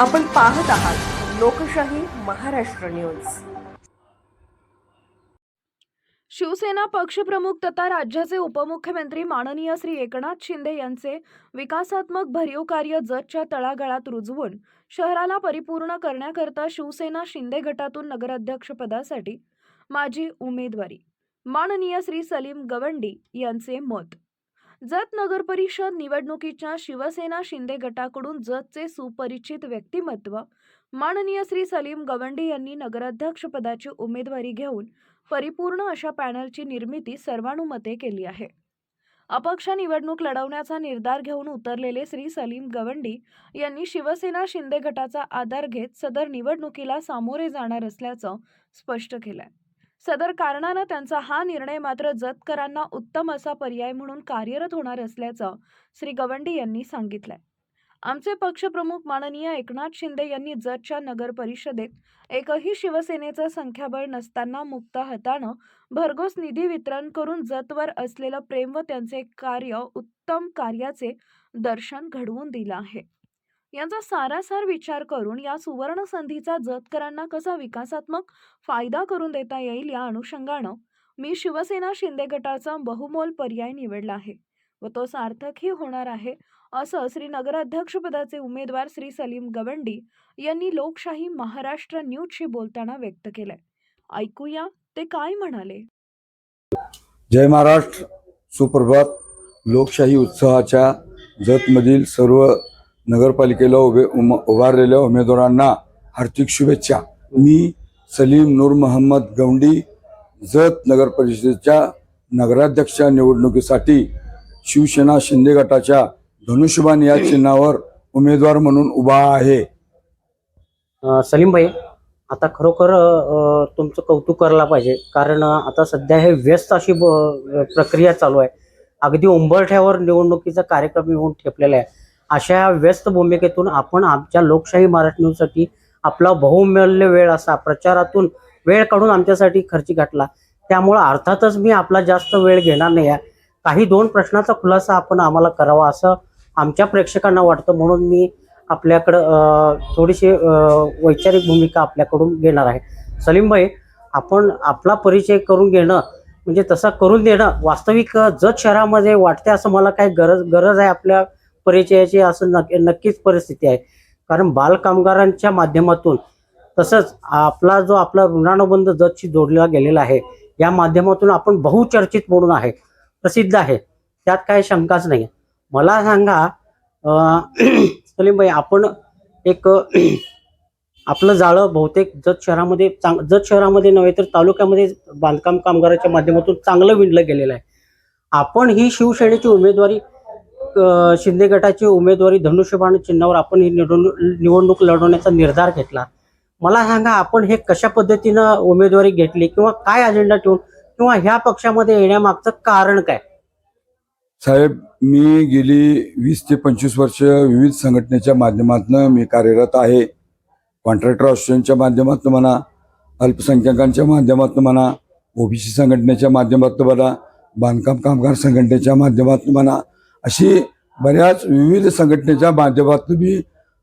आपण पाहत आहात लोकशाही महाराष्ट्र न्यूज. शिवसेना पक्षप्रमुख तथा राज्याचे उपमुख्यमंत्री माननीय श्री एकनाथ शिंदे यांचे विकासात्मक भरीव कार्य जतच्या तळागाळात रुजवून शहराला परिपूर्ण करण्याकरता शिवसेना शिंदे गटातून नगराध्यक्षपदासाठी माझी उमेदवारी. माननीय श्री सलीम गवंडी यांचे मत. जत नगर परिषद निवडणुकीच्या शिवसेना शिंदे गटाकडून जतचे सुपरिचित व्यक्तिमत्व. माननीय श्री सलीम गवंडी यांनी नगराध्यक्षपदाची उमेदवारी घेऊन परिपूर्ण अशा पॅनलची निर्मिती सर्वानुमते केली आहे. अपक्ष निवडणूक लढवण्याचा निर्धार घेऊन उतरलेले श्री सलीम गवंडी यांनी शिवसेना शिंदे गटाचा आधार घेत सदर निवडणुकीला सामोरे जाणार असल्याचं स्पष्ट केलंय. सदर कारणानं त्यांचा हा निर्णय मात्र जतकरांना उत्तम असा पर्याय म्हणून कार्यरत होणार असल्याचं श्री गवंडी यांनी सांगितलंय. आमचे पक्षप्रमुख माननीय एकनाथ शिंदे यांनी जतच्या नगर परिषदेत एकही शिवसेनेचं संख्याबळ नसताना मुक्त हातानं भरघोस निधी वितरण करून जतवर असलेलं प्रेम व त्यांचे कार्य उत्तम कार्याचे दर्शन घडवून दिलं आहे. यांचा सारासार विचार करून या सुवर्ण संधीचा जतकरांना कसा विकासात्मक फायदा करून देता येईल या अनुषंगानं मी शिवसेना शिंदे गटाचा बहुमोल पर्याय निवडला आहे व तो सार्थकही होणार आहे असं श्री नगराध्यक्षपदाचे उमेदवार श्री सलीम गवंडी यांनी लोकशाही महाराष्ट्र न्यूजशी बोलताना व्यक्त केलंय. ऐकूया ते काय म्हणाले? जय महाराष्ट्र सुप्रभात. लोकशाही उत्सवाच्या जतमधील सर्व नगरपालिकेला उभे उम उभारलेल्या उमेदवारांना हार्दिक शुभेच्छा. मी सलीम नूर मोहम्मद गवंडी जत नगर परिषदेच्या नगराध्यक्ष निवडणुकीसाठी शिवसेना शिंदे गटाच्या धनुष्यबान या चिन्हावर उमेदवार म्हणून उभा आहे. सलीम भाई आता खरोखर तुमचं कौतुक करायला पाहिजे. कारण आता सध्या हे व्यस्त अशी ब- प्रक्रिया चालू आहे. अगदी उंबरठ्यावर निवडणुकीचा कार्यक्रम येऊन ठेपलेला आहे. अशा व्यस्त भूमिकेतून आपण आमच्या लोकशाही मराठी न्यूजसाठी आपला बहुमूल्य वेळ असा प्रचारातून वेळ काढून आमच्यासाठी खर्ची घातला. त्यामुळं अर्थातच मी आपला जास्त वेळ घेणार नाही आहे. काही दोन प्रश्नाचा खुलासा आपण आम्हाला करावा असं आमच्या प्रेक्षकांना वाटतं. म्हणून मी आपल्याकडं थोडीशी वैचारिक भूमिका आपल्याकडून घेणार आहे. सलीम भाई आपण आपला परिचय करून घेणं म्हणजे तसा करून देणं वास्तविक जत शहरामध्ये वाटते असं मला काही गरज गरज आहे आपल्या परिचयाची असं नक्की नक्कीच परिस्थिती आहे. कारण बालकामगारांच्या माध्यमातून तसंच आपला जो आपला ऋणानुबंध जतशी जोडला गेलेला आहे या माध्यमातून आपण बहुचर्चित म्हणून आहे प्रसिद्ध आहे. त्यात काही शंकाच नाही मला सांगा अ, आपण एक आपलं जाळं बहुतेक जत शहरामध्ये चांग जत शहरामध्ये नव्हे तर तालुक्यामध्ये बांधकाम कामगाराच्या माध्यमातून चांगलं विणलं गेलेलं आहे. आपण ही शिवसेनेची उमेदवारी शिंदे गटाची उमेदवारी धनुष्यबाण चिन्हावर आपण ही निवडणूक निवडणूक लढवण्याचा निर्धार घेतला. मला सांगा आपण हे कशा पद्धतीनं उमेदवारी घेतली किंवा काय अजेंडा ठेवून किंवा ह्या पक्षामध्ये येण्यामागचं कारण काय? साहेब मी गेली वीस ते पंचवीस वर्ष विविध संघटनेच्या माध्यमातून मी कार्यरत आहे. कॉन्ट्रॅक्टर असोसिएशनच्या माध्यमातून म्हणा अल्पसंख्याकांच्या माध्यमातून म्हणा ओबीसी संघटनेच्या माध्यमातून म्हणा बांधकाम कामगार संघटनेच्या माध्यमातून म्हणा अशी बऱ्याच विविध संघटनेच्या माध्यमातून मी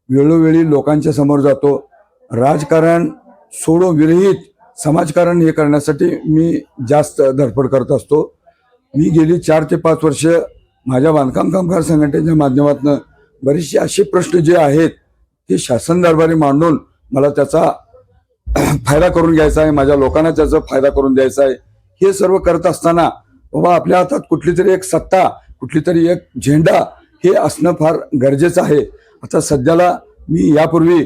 वेळोवेळी लोकांच्या समोर जातो. राजकारण सोडो विरहित समाजकारण हे करण्यासाठी मी जास्त धडपड करत असतो. मी गेली चार ते पाच वर्ष माझ्या बांधकाम कामगार संघटनेच्या माध्यमातून बरेचसे असे प्रश्न जे आहेत ते शासन दरबारी मांडून मला त्याचा फायदा करून घ्यायचा आहे माझ्या लोकांना त्याचा फायदा करून द्यायचा आहे. हे सर्व करत असताना बाबा आपल्या हातात कुठली तरी एक सत्ता कुठली तरी एक झेंडा हे असणं फार गरजेचं आहे. आता सध्याला मी यापूर्वी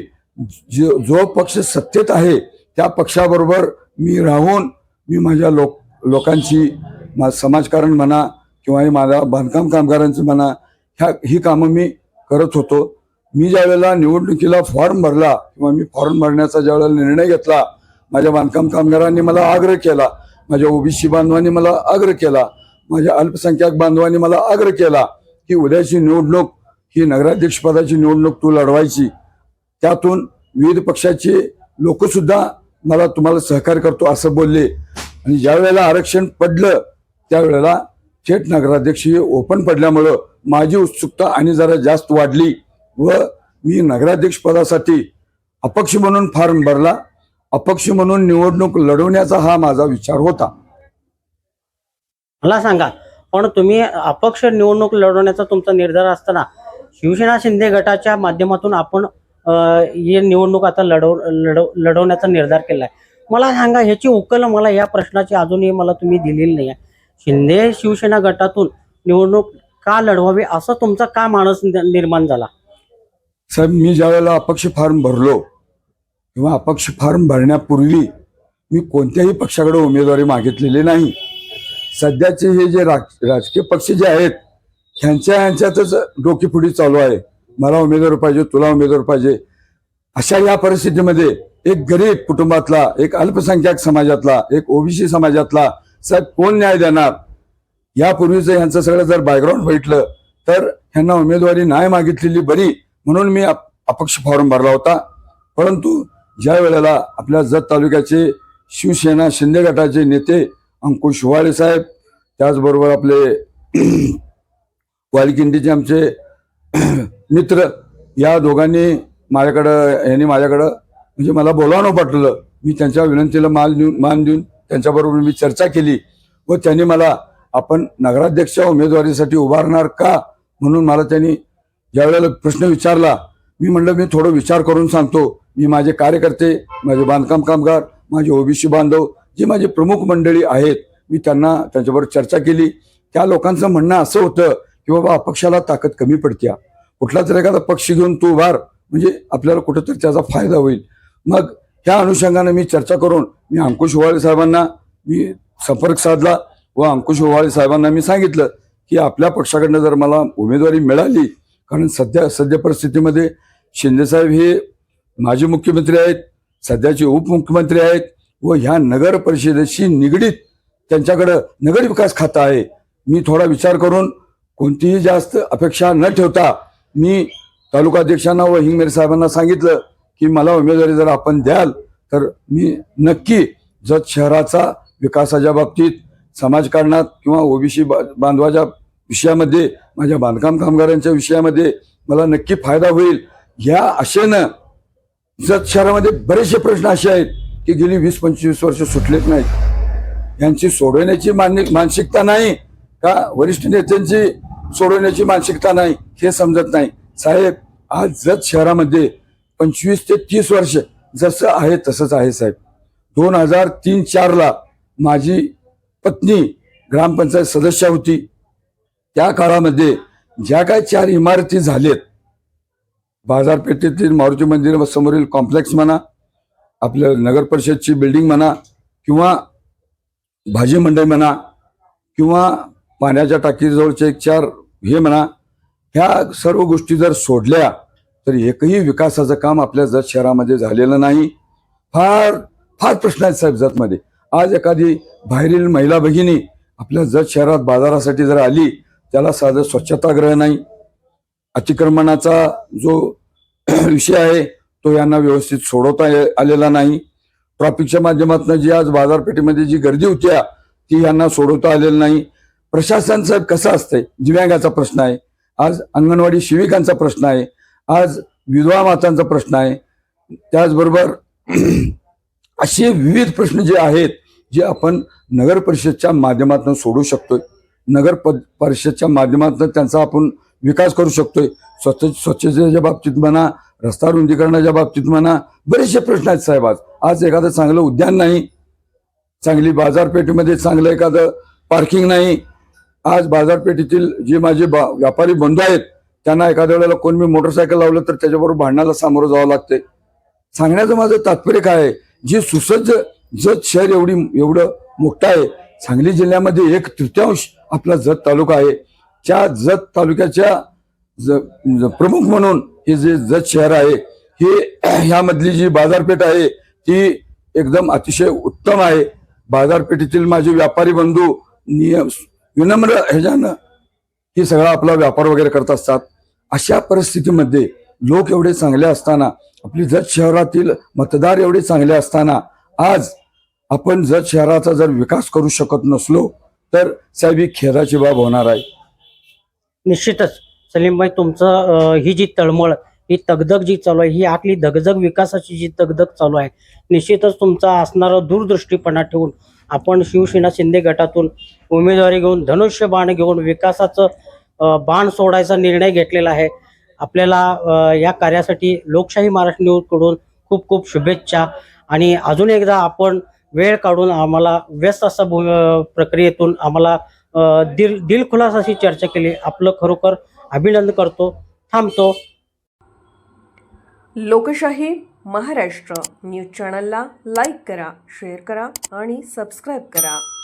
जो जो पक्ष सत्तेत आहे त्या पक्षाबरोबर मी राहून मी माझ्या लोक लोकांची मा समाजकारण म्हणा किंवा हे माझ्या बांधकाम कामगारांचं म्हणा ह्या ही कामं मी करत होतो. मी ज्या वेळेला निवडणुकीला फॉर्म भरला किंवा मी फॉर्म भरण्याचा ज्या वेळेला निर्णय घेतला माझ्या बांधकाम कामगारांनी मला आग्रह केला माझ्या ओबीसी बांधवांनी मला आग्रह केला माझ्या अल्पसंख्याक बांधवांनी मला आग्रह केला की उद्याची निवडणूक ही नगराध्यक्षपदाची निवडणूक तू लढवायची. त्यातून विविध पक्षाचे लोकसुद्धा मला तुम्हाला सहकार्य करतो असं बोलले. आणि ज्या वेळेला आरक्षण पडलं त्यावेळेला थेट नगराध्यक्ष हे ओपन पडल्यामुळं माझी उत्सुकता आणि जरा जास्त वाढली व मी नगराध्यक्ष पदासाठी अपक्ष म्हणून फॉर्म भरला. अपक्ष म्हणून निवडणूक लढवण्याचा हा माझा विचार होता. मला सांगा पण तुम्ही अपक्ष निवडणूक लढवण्याचा तुमचा निर्धार असताना शिवसेना शिंदे गटाच्या माध्यमातून आपण ही निवडणूक आता लढव लढव लढवण्याचा निर्धार केला आहे मला सांगा ह्याची उकल मला या प्रश्नाची अजूनही मला तुम्ही दिलेली नाही आहे शिंदे शिवसेना गटातून निवडणूक का लढवावी असं तुमचा का माणूस निर्माण झाला? साहेब मी ज्यावेळेला अपक्ष फॉर्म भरलो किंवा अपक्ष फॉर्म भरण्यापूर्वी मी कोणत्याही पक्षाकडे उमेदवारी मागितलेली नाही. सध्याचे हे जे राज- राजकीय पक्ष जे आहेत ह्यांच्या ह्यांच्यातच डोकीफुटी चालू आहे. मला उमेदवार पाहिजे तुला उमेदवार पाहिजे. अशा या परिस्थितीमध्ये एक गरीब कुटुंबातला एक अल्पसंख्याक समाजातला एक ओबीसी समाजातला साहेब कोण न्याय देणार? यापूर्वीचं ह्यांचं सगळं जर बॅकग्राऊंड भेटलं तर ह्यांना उमेदवारी नाही मागितलेली बरी म्हणून मी अप- अपक्ष फॉर्म भरला होता. परंतु ज्या वेळेला आपल्या जत तालुक्याचे शिवसेना शिंदे गटाचे नेते अंकुश शिवाळे साहेब त्याचबरोबर आपले वालकिंडीचे आमचे मित्र या दोघांनी माझ्याकडं यांनी माझ्याकडं म्हणजे मला बोलावणं पाठवलं मी त्यांच्या विनंतीला माल देऊन मान देऊन त्यांच्याबरोबर मी चर्चा केली व त्यांनी मला आपण नगराध्यक्ष उमेदवारीसाठी उभारणार का? म्हणून मला त्यांनी ज्यावेळेला प्रश्न विचारला मी म्हणलं मी थोडं विचार करून सांगतो. मी माझे कार्यकर्ते माझे बांधकाम कामगार माझे ओबीसी बांधव जे माझे प्रमुख मंडळी आहेत मी त्यांना त्यांच्याबरोबर चर्चा केली. त्या लोकांचं म्हणणं असं होतं की बाबा अपक्षाला ताकद कमी पडत्या. कुठला तरी एखादा पक्ष घेऊन तू उभार म्हणजे आपल्याला कुठंतरी त्याचा फायदा होईल. मग ह्या अनुषंगाने मी चर्चा करून मी अंकुश ओवाळे साहेबांना मी संपर्क साधला व अंकुश ओवाळे साहेबांना मी सांगितलं की आपल्या पक्षाकडनं जर मला उमेदवारी मिळाली कारण सध्या सध्या परिस्थितीमध्ये शिंदेसाहेब हे माजी मुख्यमंत्री आहेत सध्याचे उपमुख्यमंत्री आहेत व ह्या नगर परिषदेशी निगडीत त्यांच्याकडं नगर विकास खातं आहे. मी थोडा विचार करून कोणतीही जास्त अपेक्षा न ठेवता मी तालुका अध्यक्षांना व हिंगमेर साहेबांना सांगितलं की मला उमेदवारी जर आपण द्याल तर मी नक्की जत शहराचा विकासाच्या बाबतीत समाजकारणात किंवा ओबीसी बांधवाच्या विषयामध्ये माझ्या बांधकाम कामगारांच्या विषयामध्ये मला नक्की फायदा होईल. या आशेनं जत शहरामध्ये बरेचसे प्रश्न असे आहेत. की गेली वीस पंचवीस वर्ष सुटलेत नाहीत. यांची सोडवण्याची मान्य मानसिकता नाही का? वरिष्ठ नेत्यांची सोडवण्याची मानसिकता नाही हे समजत नाही. साहेब आज जत शहरामध्ये पंचवीस ते तीस वर्ष जसं आहे तसंच आहे साहेब. दोन हजार तीन चारला माझी पत्नी ग्रामपंचायत सदस्य होती. त्या काळामध्ये ज्या काय चार इमारती झालेत बाजारपेठेतील मारुती मंदिर समोरील कॉम्प्लेक्स म्हणा आपलं नगर परिषदची बिल्डिंग म्हणा किंवा भाजी मंडई म्हणा किंवा पाण्याच्या टाकीजवळचे एक चार हे म्हणा ह्या सर्व गोष्टी जर सोडल्या तर एकही विकासाचं काम आपल्या जत शहरामध्ये झालेलं नाही. फार फार प्रश्न आहेत साहेब जतमध्ये. आज एखादी बाहेरील महिला भगिनी आपल्या जत शहरात बाजारासाठी जर आली त्याला साधं स्वच्छतागृह नाही. अतिक्रमणाचा जो विषय आहे तो यांना व्यवस्थित सोडवता ये- आलेला नाही. ट्रॉफिकच्या माध्यमातून जी आज बाजारपेठेमध्ये जी गर्दी होत्या ती यांना सोडवता आलेली नाही. प्रशासनचं कसं असतंय? दिव्यांगाचा प्रश्न आहे. आज अंगणवाडी शिविकांचा प्रश्न आहे. आज विधवा मातांचा प्रश्न आहे. त्याचबरोबर असे विविध प्रश्न जे आहेत जे आपण नगर परिषदच्या माध्यमातून सोडू शकतोय. नगर प- परिषदच्या माध्यमातून त्यांचा आपण विकास करू शकतोय. स्वच्छ स्वच्छतेच्या बाबतीत म्हणा रस्ता रुंदीकरणाच्या बाबतीत म्हणा बरेचसे प्रश्न आहेत साहेब आज. आज एखादं चांगलं उद्यान नाही चांगली बाजारपेठेमध्ये चांगलं एखादं पार्किंग नाही. आज बाजारपेठेतील जे माझे बा व्यापारी बंधू आहेत त्यांना एखाद्या वेळेला कोण मी मोटरसायकल लावलं तर त्याच्याबरोबर भांडणाला सामोरं जावं लागते सांगण्याचं माझं तात्पर्य काय आहे? जे सुसज्ज जत शहर एवढी एवढं मोठं आहे. सांगली जिल्ह्यामध्ये एक तृतीयांश आपला जत तालुका आहे. त्या जत तालुक्याच्या ज- प्रमुख म्हणून हे जे जत शहर आहे हे ह्यामधली जी बाजारपेठ आहे ती एकदम अतिशय उत्तम आहे. बाजारपेठेतील माझे व्यापारी बंधू नियम विनम्र ह्याच्यानं हे सगळा आपला व्यापार वगैरे करत असतात. अशा परिस्थितीमध्ये लोक एवढे चांगले असताना आपली जत शहरातील मतदार एवढे चांगले असताना आज आपण जत शहराचा जर विकास करू शकत नसलो तर साहेब ही खेदाची बाब होणार आहे. निश्चितच. सलीमभाई तुमचं अं, ही जी तळमळ ही तगदग जी चालू आहे ही आतली धगधग विकासाची जी तगदग चालू आहे निश्चितच तुमचा असणारा दूरदृष्टीपणा ठेवून आपण शिवसेना शिंदे गटातून उमेदवारी घेऊन धनुष्य बाण घेऊन विकासाचं बाण सोडायचा निर्णय घेतलेला आहे. आपल्याला या कार्यासाठी लोकशाही महाराष्ट्र न्यूजकडून खूप खूप शुभेच्छा. आणि अजून एकदा आपण वेळ काढून आम्हाला व्यस्त असा भू- प्रक्रियेतून आम्हाला दिल दिलखुलास अशी चर्चा केली. आपलं खरोखर अभिनंदन करतो थांबतो. लोकशाही महाराष्ट्र. न्यूज चॅनलला लाईक करा शेअर करा आणि सबस्क्राईब करा.